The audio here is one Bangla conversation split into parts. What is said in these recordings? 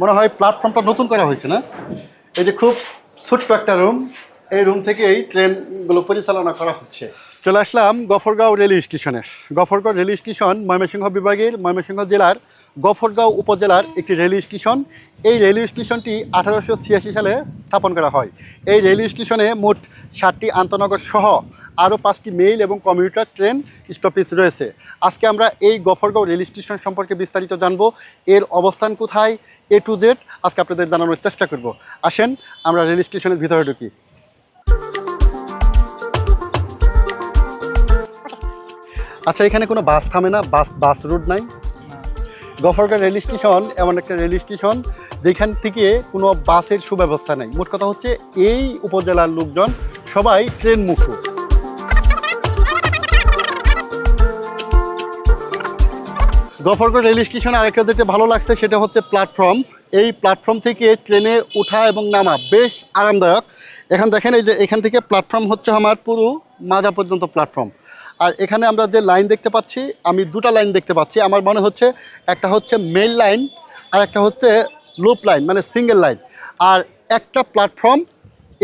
মনে হয় প্ল্যাটফর্মটা নতুন করা হয়েছে না? এই যে খুব ছোট্ট একটা রুম এই রুম থেকেই ট্রেনগুলো পরিচালনা করা হচ্ছে। চলে আসলাম গফরগাঁও রেল স্টেশনে গফরগাঁও রেল স্টেশন ময়মনসিংহ বিভাগের ময়মনসিংহ জেলার গফরগাঁও উপজেলার একটি রেল স্টেশন এই রেল স্টেশনটি আঠারোশো ছিয়াশি সালে স্থাপন করা হয়। এই রেল স্টেশনে মোট ষাটটি আন্তনগর সহ আরও পাঁচটি মেইল এবং কমিউটার ট্রেন স্টপেজ রয়েছে। আজকে আমরা এই গফরগাঁও রেল স্টেশন সম্পর্কে বিস্তারিত জানব। এর অবস্থান কোথায়? এ টু জেড আজকে আপনাদের জানানোর চেষ্টা করব। আসেন, আমরা রেল স্টেশনের ভিতরে ঢুকি। আচ্ছা এখানে কোনো বাস থামে না, বাস বাস রুট নাই। গফরগাঁও রেল স্টেশন এমন একটা রেল স্টেশন, যেখান থেকে কোনো বাসের সুব্যবস্থা নেই। মোট কথা হচ্ছে, এই উপজেলার লোকজন সবাই ট্রেন মুখো গফরগড় রেল স্টেশনে আরেকটা যেটা ভালো লাগছে, সেটা হচ্ছে প্ল্যাটফর্ম। এই প্ল্যাটফর্ম থেকে ট্রেনে ওঠা এবং নামা বেশ আরামদায়ক। এখন দেখেন, এই যে এখান থেকে প্ল্যাটফর্ম হচ্ছে আমার পুরো মাজা পর্যন্ত প্ল্যাটফর্ম। আর এখানে আমরা যে লাইন দেখতে পাচ্ছি, আমি দুটো লাইন দেখতে পাচ্ছি। আমার মনে হচ্ছে একটা হচ্ছে মেইন লাইন আর একটা হচ্ছে লুপ লাইন মানে সিঙ্গেল লাইন আর একটা প্ল্যাটফর্ম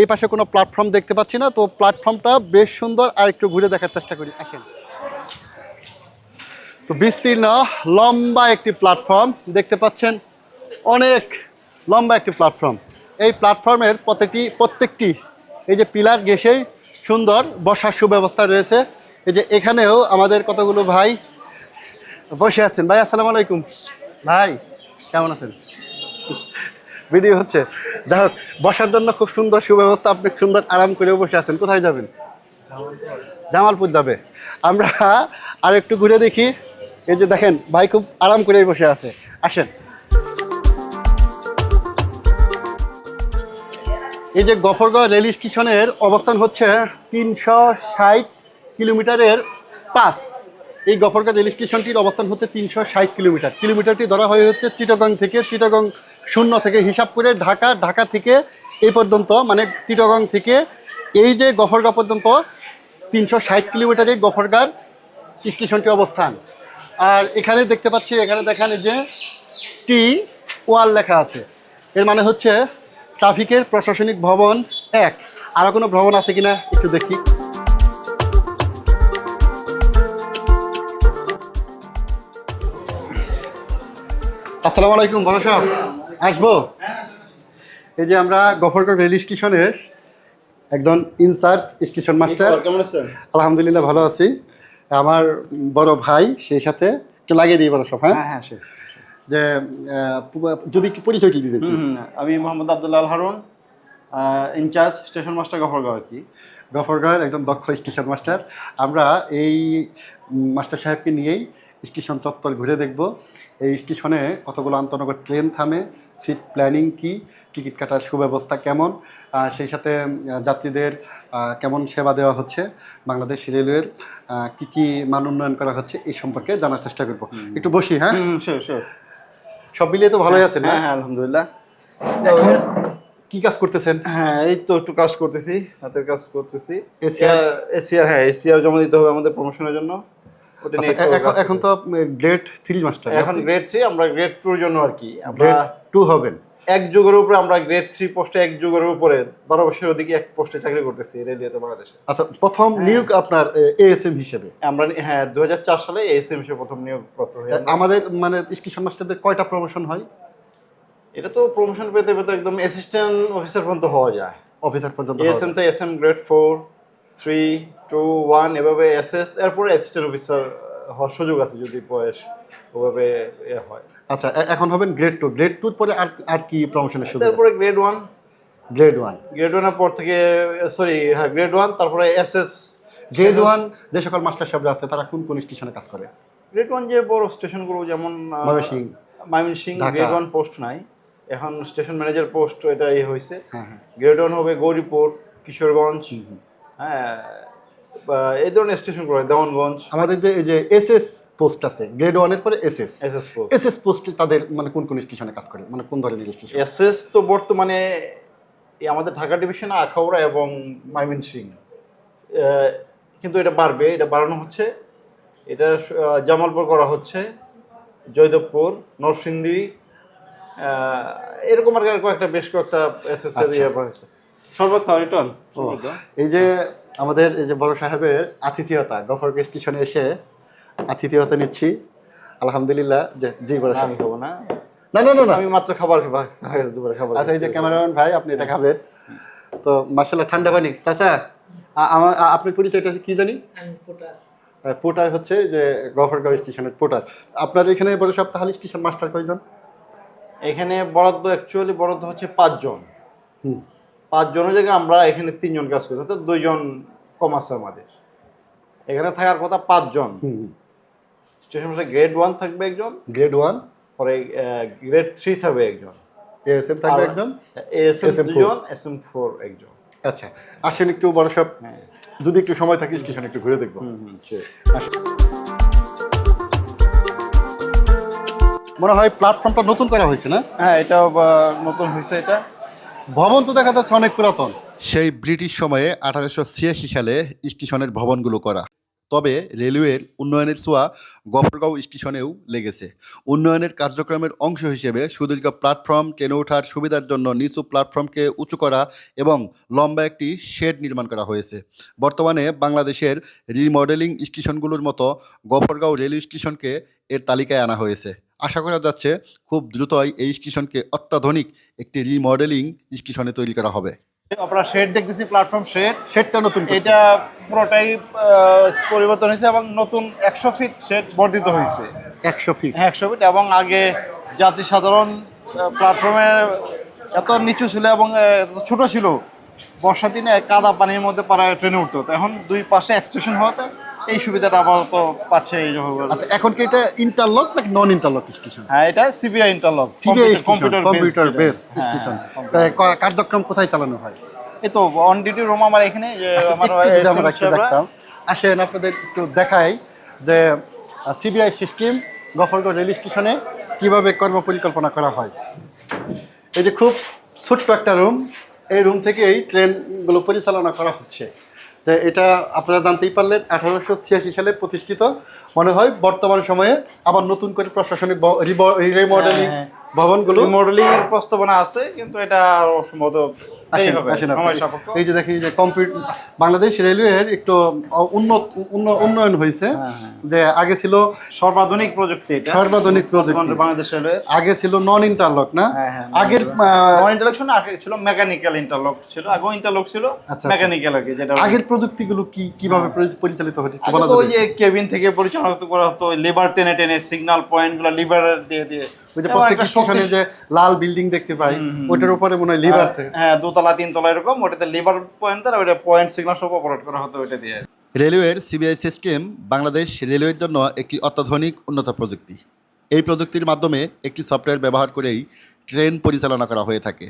এই পাশে কোনো প্ল্যাটফর্ম দেখতে পাচ্ছি না, তো প্ল্যাটফর্মটা বেশ সুন্দর আর একটু ঘুরে দেখার চেষ্টা করি। আসেন। তো বিস্তীর্ণ, লম্বা একটি প্ল্যাটফর্ম দেখতে পাচ্ছেন। অনেক লম্বা একটি প্ল্যাটফর্ম এই প্ল্যাটফর্মের প্রত্যেকটি প্রত্যেকটি, এই যে পিলার গেসেই সুন্দর বসার সুব্যবস্থা রয়েছে। এই যে এখানেও আমাদের কতগুলো ভাই? বসে আছেন। ভাই, আসসালামু আলাইকুম। ভাই, কেমন আছেন? ভিডিও হচ্ছে। যাই হোক, বসার জন্য খুব সুন্দর সুব্যবস্থা, আপনি সুন্দর আরাম করে বসে আছেন। কোথায় যাবেন? জামালপুর যাবে। আমরা আর একটু ঘুরে দেখি। এই যে দেখেন, ভাই খুব আরাম করে বসে আছে। আসেন। এই যে গফরগাঁও রেল স্টেশনের অবস্থান হচ্ছে তিনশো ষাট কিলোমিটারের পাস। এই গফরগাঁও রেল স্টেশনটির অবস্থান হচ্ছে তিনশো ষাট কিলোমিটার। কিলোমিটারটি ধরা হয়ে হচ্ছে চিটাগং থেকে, চিটাগং শূন্য থেকে হিসাব করে ঢাকা ঢাকা থেকে এই পর্যন্ত মানে চিটাগং থেকে এই যে গফরগাঁও পর্যন্ত তিনশো ষাট কিলোমিটারের গফরগাঁর স্টেশনটি অবস্থান। আর এখানে দেখতে পাচ্ছি, এখানে দেখেন যে টি ওয়াল লেখা আছে। এর মানে হচ্ছে ট্রাফিকের প্রশাসনিক ভবন এক। আরও কোনো ভবন আছে কিনা একটু দেখি। আসসালামু আলাইকুম বড় সাহেব আসব? এই যে আমরা গফরগড় রেল স্টেশনের একজন ইনচার্জ স্টেশন মাস্টার কেমন আছেন? আলহামদুলিল্লাহ ভালো আছি। আমার বড় ভাই সেই সাথে একটু লাগিয়ে দিই বড় সব হ্যাঁ? হ্যাঁ হ্যাঁ যে যদি পরিচয়টি হুম, আমি Mohammad Abdullah Al Harun incharge station master Gafargaon আর কি। গফরগাঁয়ের একদম দক্ষ স্টেশন মাস্টার আমরা এই মাস্টার সাহেবকে নিয়েই স্টেশন চত্বর ঘুরে দেখব। এই স্টেশনে কতগুলো আন্তনগর ট্রেন থামে সিট প্ল্যানিং কি টিকিট কাটার সুব্যবস্থা কেমন সেই সাথে যাত্রীদের কেমন সেবা দেওয়া হচ্ছে বাংলাদেশ রেলওয়ের কি কি মান উন্নয়ন করা হচ্ছে এই সম্পর্কে জানার চেষ্টা করব। একটু বসি হ্যাঁ? সব মিলিয়ে তো ভালোই আছেন হ্যাঁ হ্যাঁ হ্যাঁ আলহামদুলিল্লাহ। এখন কি কাজ করতেছেন? হ্যাঁ এই তো একটু কাজ করতেছি হাতের কাজ করতেছি। ACR এসিআর হ্যাঁ এসিআর জমা দিতে হবে আমাদের প্রমোশনের জন্য। আচ্ছা, এখন তো গ্রেড থ্রি মাস্টার এখন গ্রেড থ্রি আমরা গ্রেড টুর জন্য আর কি। আমরা টু হবেন। এক যুগের উপরে আমরা গ্রেড থ্রি পোস্টে এক যুগের উপরে বারো বছরের ওদিকে এক পোস্টে চাকরি করতেছি রেডিওতে বাংলাদেশে। আচ্ছা প্রথম নিয়োগ আপনার এএসএম হিসেবে? আমরা হ্যাঁ দুহাজার চার সালে এসএম হিসেবে প্রথম নিয়োগপ্রাপ্ত হই আমরা। আমাদের মানে স্টেশন মাস্টারদের কয়টা প্রমোশন হয়? এটা তো প্রমোশন পেতে পেতে একদম অ্যাসিস্ট্যান্ট অফিসার পর্যন্ত হওয়া যায়। অফিসার পর্যন্ত এএসএম তে SM grade four three two one এভাবে এস এস এরপরে অ্যাসিস্ট্যান্ট অফিসার হওয়ার সুযোগ আছে যদি বয়স ওভাবে এ হয়। আচ্ছা এখন হবেন গ্রেড টু গ্রেড টুর পরে আর আর কি প্রমোশনের সুযোগ তারপরে grade one grade one grade ওয়ানের পর থেকে সরি হ্যাঁ গ্রেড ওয়ান তারপরে এস এস গ্রেড ওয়ান যে সকল মাস্টার সাহেবরা আছে তারা কোন কোন স্টেশনে কাজ করে? গ্রেড ওয়ান যে বড় স্টেশনগুলো যেমন Mymensingh. Dhaka. Grade one post নাই। এখন স্টেশন ম্যানেজার পোস্ট এটা ইয়ে হয়েছে হ্যাঁ হ্যাঁ। গ্রেড ওয়ান হবে গৌরীপুর কিশোরগঞ্জ। হ্যাঁ এই ধরনের স্টেশনগুলো দেওয়ানগঞ্জ আমাদের যে এই যে এসএস পোস্ট আছে গ্রেড ওয়ানের পরে এসএস এসএস পোস্ট এসএস পোস্টে তাদের মানে কোন কোন স্টেশনে কাজ করে? মানে কোন ধরনের স্টেশন এসএস তো বর্তমানে এই আমাদের ঢাকা ডিভিশন আখাউড়া এবং ময়মনসিং। আহ, কিন্তু এটা বাড়বে এটা বাড়ানো হচ্ছে। এটা জামালপুর করা হচ্ছে জয়দেবপুর নরসিংদী এরকম আর কয়েকটা বেশ কয়েকটা এসএসএর ইয়ে রয়েছে শরবত খাওয়া রিটন এই যে আমাদের এই যে বড় সাহেবের আতিথেয়তা গফর স্টেশনে এসে আতিথেয়তা নিচ্ছি। আলহামদুলিল্লাহ যে জি বড় আমি সাহেব খাব না। না না না না। আমি মাত্র খাবার খাবার দুপুরে খাবার আচ্ছা এই যে ক্যামেরাম্যান ভাই আপনি এটা খাবেন। তো মার্শাল্লাহ ঠান্ডা পানি। চাচা আমার আপনার পরিচয়টা কি জানি? পোটার হচ্ছে যে গফরগাঁও স্টেশনের পোটার আপনার এখানে বড় সাহেব তাহলে স্টেশন মাস্টার কয়জন? এখানে বরাদ্দ অ্যাকচুয়ালি বরাদ্দ হচ্ছে পাঁচজন। হুম। পাঁচজনের জায়গায় আমরা এখানে তিনজন কাজ করি অর্থাৎ দুইজন কম আছে আমাদের। এখানে থাকার কথা পাঁচজন। স্টেশন মাস্টার গ্রেড ওয়ান থাকবে একজন। গ্রেড ওয়ান পরে গ্রেড থ্রি থাকবে একজন। এএসএম থাকবে একজন? এএসএম দুজন এসএম ফোর একজন। আচ্ছা আসেন একটু বড় সাহেব হ্যাঁ। যদি একটু সময় থাকে স্টেশন একটু ঘুরে দেখব. মনে হয় প্ল্যাটফর্মটা নতুন করা হয়েছে না? হ্যাঁ এটা নতুন হয়েছে এটা। ভবন তো দেখা যাচ্ছে অনেক পুরাতন। সেই ব্রিটিশ সময়ে আঠারোশো ছিয়াশি সালে স্টেশনের ভবনগুলো করা। তবে রেলওয়ের উন্নয়নের ছোঁয়া গফরগাঁও স্টেশনেও লেগেছে। উন্নয়নের কার্যক্রমের অংশ হিসেবে সুদীর্ঘ প্ল্যাটফর্ম ট্রেনে ওঠার সুবিধার জন্য নিচু প্ল্যাটফর্মকে উঁচু করা এবং লম্বা একটি শেড নির্মাণ করা হয়েছে। বর্তমানে বাংলাদেশের রিমডেলিং স্টেশনগুলোর মতো গফরগাঁও রেল স্টেশনকে এর তালিকায় আনা হয়েছে। আশা করা যাচ্ছে খুব দ্রুতই এই স্টেশনকে অত্যাধুনিক একটি রিমডেলিং স্টেশনে তৈরি করা হবে। আপনারা শেড দেখতেছি প্ল্যাটফর্ম শেড। শেডটা নতুন এটা পুরোটাই পরিবর্তন হয়েছে এবং নতুন একশো ফিট শেড বর্ধিত হয়েছে। একশো ফিট। হ্যাঁ একশো ফিট এবং আগে যাত্রী সাধারণ প্ল্যাটফর্মে এত নিচু ছিল এবং এত ছোট ছিল। বর্ষা দিনে কাদা পানির মধ্যে পাড়ায় ট্রেনে উঠতো তো এখন দুই পাশে এক্সটেশন হওয়াতে এই সুবিধাটা আপাতত পাচ্ছে এই যে আচ্ছা এখন কি এটা ইন্টারলক নাকি নন ইন্টারলক স্টেশন হ্যাঁ এটা CBI interlock CBI computer computer base station কার্যক্রম কোথায় চালানো হয়? এই তো অন ডিউটি রুম আমার এখানে যে আমার যদি আমরা দেখতাম। আসেন আপনাদের একটু দেখাই যে সিবিআই সিস্টেম গফরগড় রেল স্টেশনে কীভাবে কর্মপরিকল্পনা করা হয়। এই যে খুব ছোট্ট একটা রুম এই রুম থেকেই ট্রেনগুলো পরিচালনা করা হচ্ছে। যে এটা আপনারা জানতেই পারলেন আঠারোশো ছিয়াশি সালে প্রতিষ্ঠিত মনে হয় বর্তমান সময়ে আবার নতুন করে প্রশাসনিক রিমডেলিং হ্যাঁ, ভবনগুলো? মডেলিং এর প্রস্তাবনা আছে কিন্তু এটা সম্ভবত। এই যে দেখি যে কম্পিউটার বাংলাদেশ রেলওয়ের একটু উন্নত উন্নয়ন হয়েছে। হ্যাঁ, হ্যাঁ। যে আগে ছিল সর্বাধুনিক প্রযুক্তি সর্বাধুনিক প্রযুক্তি। বাংলাদেশ রেলওয়ে আগে ছিল নন ইন্টারলক না? হ্যাঁ, আগের নন ইন্টারলক আগে ছিল মেকানিক্যাল ইন্টারলক ছিল। আগে ইন্টারলক ছিল আচ্ছা। মেকানিক্যাল আর কি যেটা আগের প্রযুক্তিগুলো কি কীভাবে পরিচালিত হচ্ছে বলা ওই যে কেবিন থেকে পরিচালনা করা হতো লিভার টেনে টেনে সিগন্যাল পয়েন্টগুলো লিভার দিয়ে দিয়ে। ওই যে স্টেশনে যে লাল বিল্ডিং দেখতে পাই উপরে মনে হয় লিভার থেকে হ্যাঁ দোতলা তিনতলা এরকম ওটাতে লিভার পয়েন্ট ওটা পয়েন্ট সিগন্যাল সব অপারেট করা হতো ওইটা দিয়ে। রেলওয়ের সিবিআই সিস্টেম বাংলাদেশ রেলওয়ের জন্য একটি অত্যাধুনিক উন্নত প্রযুক্তি। এই প্রযুক্তির মাধ্যমে একটি সফটওয়্যার ব্যবহার করেই ট্রেন পরিচালনা করা হয়ে থাকে।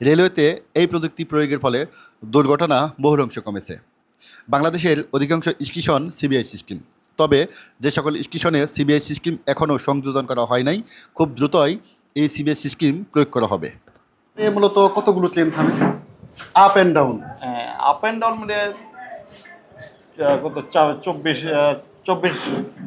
রেলওয়েতে এই প্রযুক্তি প্রয়োগের ফলে দুর্ঘটনা বহুর অংশ কমেছে। বাংলাদেশের অধিকাংশ স্টেশন সিবিআই সিস্টেম। তবে যে সকল স্টেশনে সিবিআই সিস্টেম এখনও সংযোজন করা হয় নাই খুব দ্রুতই এই সিবিআই সিস্টেম প্রয়োগ করা হবে। এ মূলত কতগুলো ট্রেন থামে? Up and down up and down মানে কত চব্বিশ আহ, চব্বিশ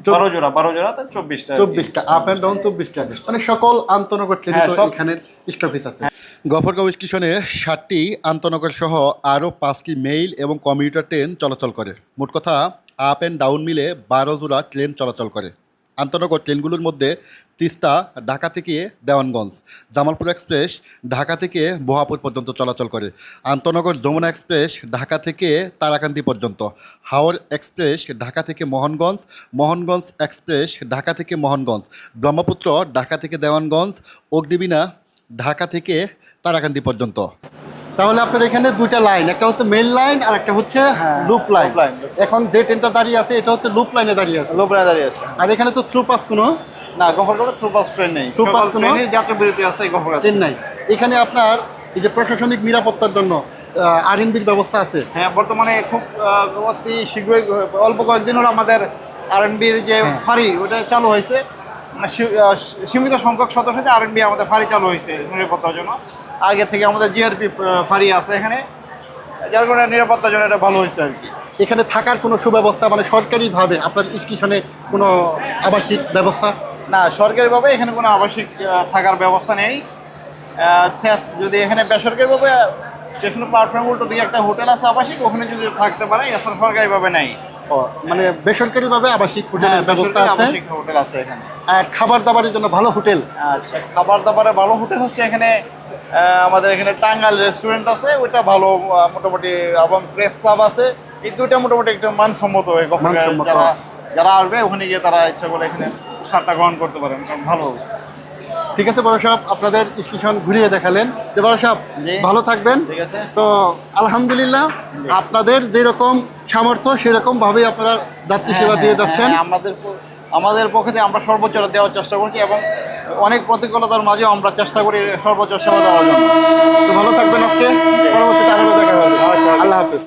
বারো জোড়া বারো জোড়া তো চব্বিশটা চব্বিশটা আপ অ্যান্ড ডাউন চব্বিশটা। মানে সকল আন্তনগর ট্রেন হ্যাঁ, সব- এখানে স্টপেজ আছে। গফরগাঁও স্টেশনে ষাটটি আন্তনগর সহ আরও পাঁচটি মেইল এবং কমিউটার ট্রেন চলাচল করে। মোট কথা আপ অ্যান্ড ডাউন মিলে বারো জোড়া ট্রেন চলাচল করে। আন্তনগর ট্রেনগুলোর মধ্যে তিস্তা, ঢাকা থেকে দেওয়ানগঞ্জ, জামালপুর এক্সপ্রেস, ঢাকা থেকে বোহাপুর পর্যন্ত চলাচল করে। আন্তনগর যমুনা এক্সপ্রেস, ঢাকা থেকে তারাকান্দি পর্যন্ত। হাওর এক্সপ্রেস, ঢাকা থেকে মোহনগঞ্জ মোহনগঞ্জ এক্সপ্রেস, ঢাকা থেকে মোহনগঞ্জ। ব্রহ্মপুত্র, ঢাকা থেকে দেওয়ানগঞ্জ, অগ্নিবীণা, ঢাকা থেকে তারাকান্দি পর্যন্ত। তাহলে আপনার এখানে দুইটা লাইন একটা হচ্ছে মেইন লাইন আর একটা হচ্ছে হ্যাঁ, লুপ লাইন loop এখন যে ট্রেনটা দাঁড়িয়ে আছে এটা হচ্ছে লুপ লাইনে দাঁড়িয়ে আছে। লোবরা দাঁড়িয়ে আছে। আর এখানে তো থ্রু পাস কোনো? না গফরগাঁও থ্রু বাস ট্রেন নেই। Through পাস কোনো? ট্রেনের যাত্রা বিরতি আছে গফরগাঁও ট্রেন নাই। এখানে আপনার এই যে প্রশাসনিক নিরাপত্তার জন্য আরএনবির ব্যবস্থা আছে? হ্যাঁ বর্তমানে খুব অতি শীঘ্রই অল্প কয়েকদিন হলো আমাদের আরএনবির যে হ্যাঁ। ফাঁড়ি ওটা চালু হয়েছে। সীমিত সংখ্যক সদস্যতে আরএনবি আমাদের ফাঁড়ি চালু হয়েছে নিরাপত্তার জন্য। আগে থেকে আমাদের জিআরপি ফাঁড়ি আছে এখানে। যার কারণে নিরাপত্তার জন্য এটা ভালো হয়েছে আর কি। এখানে থাকার কোনো সুব্যবস্থা মানে সরকারিভাবে আপনার স্টেশনে কোনো আবাসিক ব্যবস্থা? না সরকারিভাবে এখানে কোনো আবাসিক থাকার ব্যবস্থা নেই। যদি এখানে বেসরকারিভাবে স্টেশন প্ল্যাটফর্ম উল্টো দিকে একটা হোটেল আছে আবাসিক ওখানে যদি থাকতে পারে এছাড়া সরকারিভাবে নেই। মানে বেসরকারিভাবে আবাসিক হোটেলের হ্যাঁ, ব্যবস্থা আছে। হোটেল আছে এখানে। আর খাবার দাবারের জন্য ভালো হোটেল? আচ্ছা খাবার দাবারের ভালো হোটেল হচ্ছে এখানে আমাদের এখানে টাঙ্গাল রেস্টুরেন্ট আছে ওইটা ভালো মোটামুটি এবং প্রেস ক্লাব আছে। এই দুইটা মোটামুটি একটা মানসম্মত হয়ে যারা যারা আসবে ওখানে গিয়ে তারা ইচ্ছা করে এখানে সারটা গ্রহণ করতে পারেন কারণ ভালো। ঠিক আছে বড় সাহেব আপনাদের স্টেশন ঘুরিয়ে দেখালেন। যে বড় সাহেব ভালো থাকবেন। ঠিক আছে। তো আলহামদুলিল্লাহ আপনাদের যেরকম সামর্থ্য সেরকম ভাবেই আপনারা যাত্রী সেবা দিয়ে হ্যাঁ, যাচ্ছেন। হ্যাঁ, আমাদের আমাদের পক্ষে আমরা সর্বোচ্চ দেওয়ার চেষ্টা করছি এবং অনেক প্রতিকূলতার মাঝেও আমরা চেষ্টা করি সর্বোচ্চ সেবা দেওয়ার জন্য। তো ভালো থাকবেন আজকে। পরবর্তীতে আবারও দেখা হবে। আল্লাহ হাফেজ।